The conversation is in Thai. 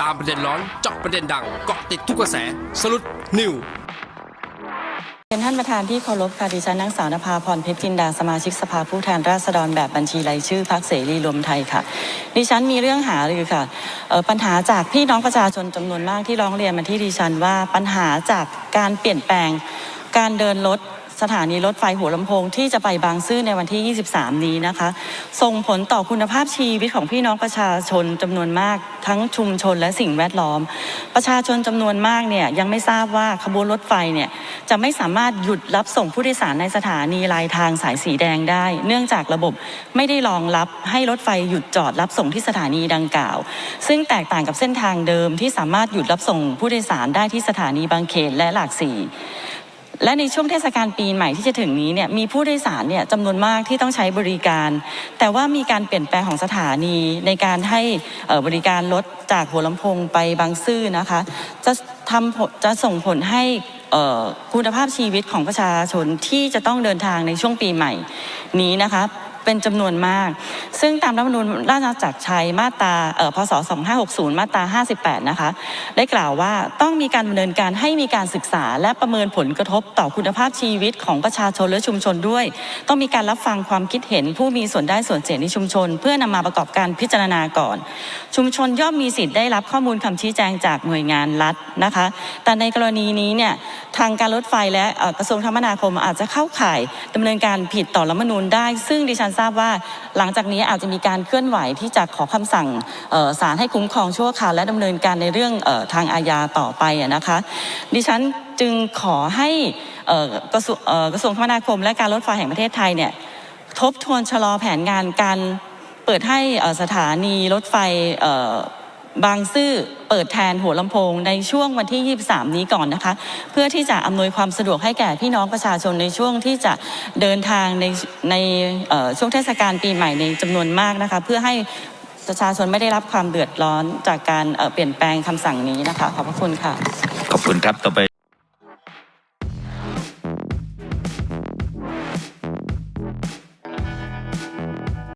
ตามประเด็นร้อนเจาะประเด็นดังเกาะติดทุกกระแสสรุดนิวเป็นท่านประธานที่เคารพค่ะดิฉันนางสาวนภาพรเพชรจินดาสมาชิกสภาผู้แทนราษฎรแบบบัญชีรายชื่อพรรคเสรีรวมไทยค่ะ ดิฉันมีเรื่องหารือค่ะปัญหาจากพี่น้องประชาชนจำนวนมากที่ร้องเรียนมาที่ดิฉันว่าปัญหาจากการเปลี่ยนแปลงการเดินรถ สถานีรถไฟหัวลำโพงที่จะไปบางซื่อในวันที่ 23 นี้นะคะ ส่งผลต่อคุณภาพชีวิตของพี่น้องประชาชนจำนวนมาก ทั้งชุมชนและสิ่งแวดล้อม ประชาชนจำนวนมากเนี่ยยังไม่ทราบว่าขบวนรถไฟเนี่ยจะไม่สามารถหยุดรับส่งผู้โดยสารในสถานีลายทางสายสีแดงได้ เนื่องจากระบบไม่ได้รองรับให้รถไฟหยุดจอดรับส่งที่สถานีดังกล่าว ซึ่งแตกต่างกับเส้นทางเดิมที่สามารถหยุดรับส่งผู้โดยสารได้ที่สถานีบางเขนและหลากสี่ และในช่วงเทศกาลปีใหม่ที่จะถึงนี้เนี่ยมีผู้โดยสารเนี่ยจำนวนมากที่ต้องใช้บริการ แต่ว่ามีการเปลี่ยนแปลงของสถานีในการให้บริการรถจากหัวลำโพงไปบางซื่อนะคะ จะทำจะส่งผลให้คุณภาพชีวิตของประชาชนที่จะต้องเดินทางในช่วงปีใหม่นี้นะคะ เป็นจำนวนมาก ซึ่งตามรัฐธรรมนูญราชอาณาจักรไทยมาตราพศ 2560 มาตรา 58 นะคะ ได้กล่าวว่าต้องมีการดำเนินการให้มีการศึกษา และประเมินผลกระทบต่อคุณภาพชีวิตของประชาชนและชุมชนด้วย ต้องมีการรับฟังความคิดเห็นผู้มีส่วนได้ส่วนเสียในชุมชน เพื่อนำมาประกอบการพิจารณาก่อน ชุมชนย่อมมีสิทธิ์ได้รับข้อมูลคำชี้แจงจากหน่วยงานรัฐนะคะ แต่ในกรณีนี้เนี่ยทางการรถไฟและกระทรวงคมนาคมอาจจะเข้าข่ายดำเนินการผิดต่อรัฐธรรมนูญได้ ซึ่งดิฉันทราบว่าหลังจากนี้อาจจะมีการเคลื่อนไหวที่จะขอคำสั่งศาลให้คุ้มครองชั่วคราวและดำเนินการในเรื่องออทางอาญาต่อไปอะนะคะ ดิฉันจึงขอให้กระทรวงกระทรวงคมนาคม และการรถไฟแห่งประเทศไทยเนี่ยทบทวนชะลอแผนงานการเปิดให้สถานีรถไฟ บางซื่อเปิดแทนหัวลำโพงในช่วงวันที่ 23 นี้ก่อนนะคะ เพื่อที่จะอำนวยความสะดวกให้แก่พี่น้องประชาชนในช่วงที่จะเดินทางในในช่วงเทศกาลปีใหม่ในจำนวนมากนะคะ เพื่อให้ประชาชนไม่ได้รับความเดือดร้อนจากการเอ่อเปลี่ยนแปลงคำสั่งนี้นะคะ ขอบพระคุณค่ะ ขอบคุณครับต่อไป